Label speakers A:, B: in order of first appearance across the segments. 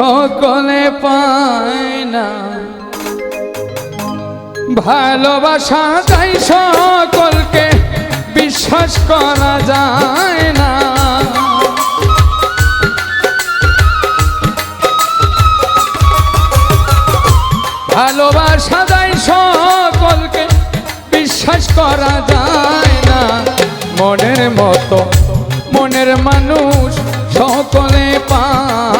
A: সকলে পায় না। ভালোবাসা যায় সকলকে বিশ্বাস করা যায় না। ভালোবাসা যায় সকলকে বিশ্বাস করা যায় না। মনের মতো মনের মানুষ সকলে পায়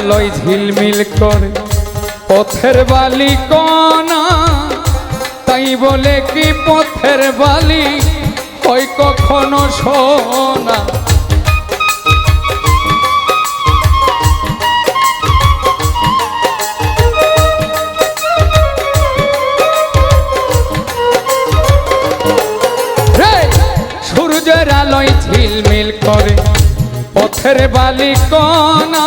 A: আলোয় ঝিলমিল করে। পথের বালি কণা তাই বলে কি পথের বালি? হয় কখনো রে! সূর্যের আলোয় ঝিলমিল করে। পথের বালি কণা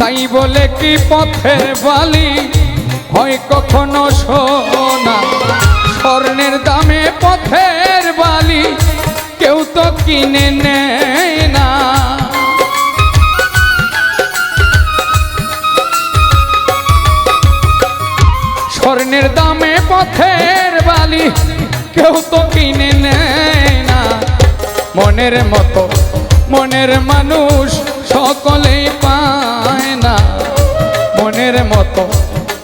A: তাই বলে কি পথের বালি? হয় কখনো সোনা? স্বর্ণের দামে পথের বালি। কেউ তো কিনে নেয় না। স্বর্ণের দামে পথের বালি। কেউ তো কিনে নেয় না। মনের মতো মনের মানুষ মনের মতো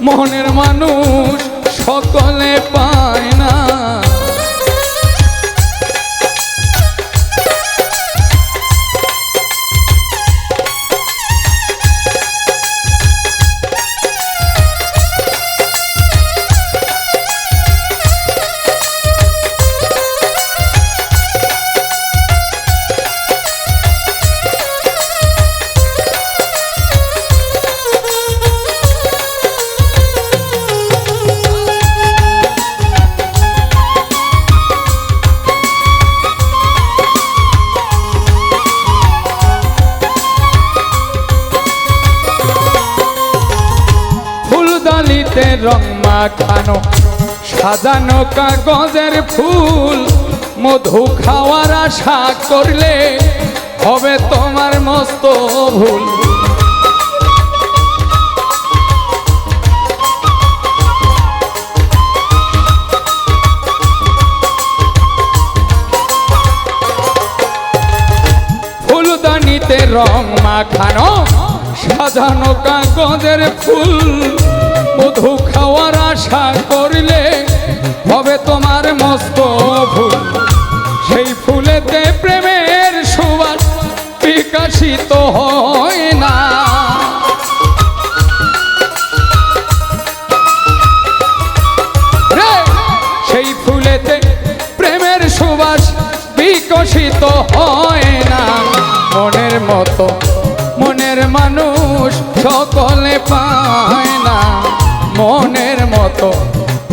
A: মনের মানুষ সকলে পায়। রং মাখানো, সাজানো কাগজের ফুল, মধু খাওয়ার আশা করলে হবে তোমার মস্ত ভুল। রং মাখানো, সাজানো কাগজের ফুল মধু খাওয়ার আশা করলে হবে তোমার মস্ত ভুল। সেই ফুলেতে প্রেমের সুবাস বিকাশিত হয় না! সেই ফুলেতে প্রেমের সুবাস বিকশিত হয় না। মনের মতো মনের মানুষ সকলে পায় না।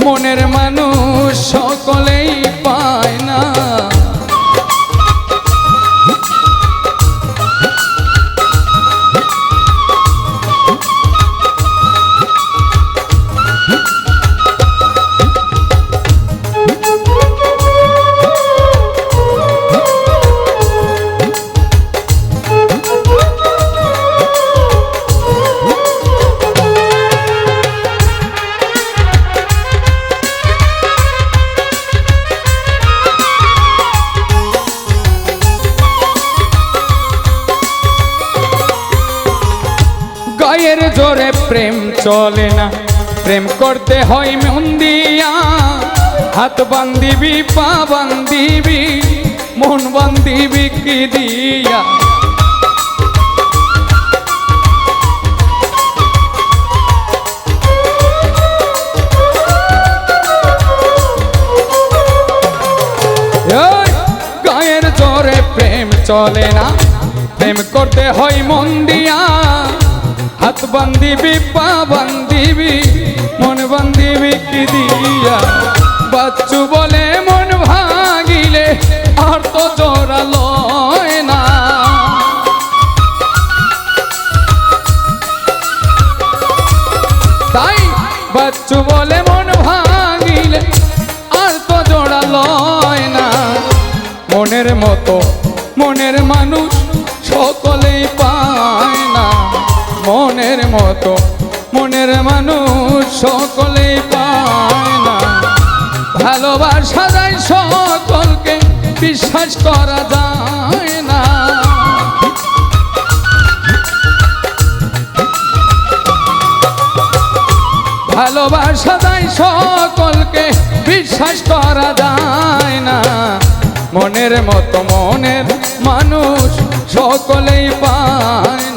A: মনের মানুষ সকলেই জোরে প্রেম চলে না। প্রেম করতে হয় মন দিয়া। হাত বান্দিবি পা বান্দিবি মন বান্দিবি কি দিয়া? গায়ের জোরে প্রেম চলে না। প্রেম করতে হয় মন হাত বান্দিবি পা বান্দিবি মন বান্দিবি কি দিয়া? বাচ্চু বলে মন ভাগিলে, আর তো জোরা লয় না। তাই বাচ্চু বলে মন ভাঙিলে আর তো জোড়া লয় না। মনের মতো মনের মানুষ সকলেই না মনের মতো, মনের মানুষ সকলেই পায় না। ভালোবাসা যায় সকলকে, বিশ্বাস করা যায় না। ভালোবাসা যায় সকলকে, বিশ্বাস করা যায় না। মনের মতো মনের মানুষ সকলেই পায় না।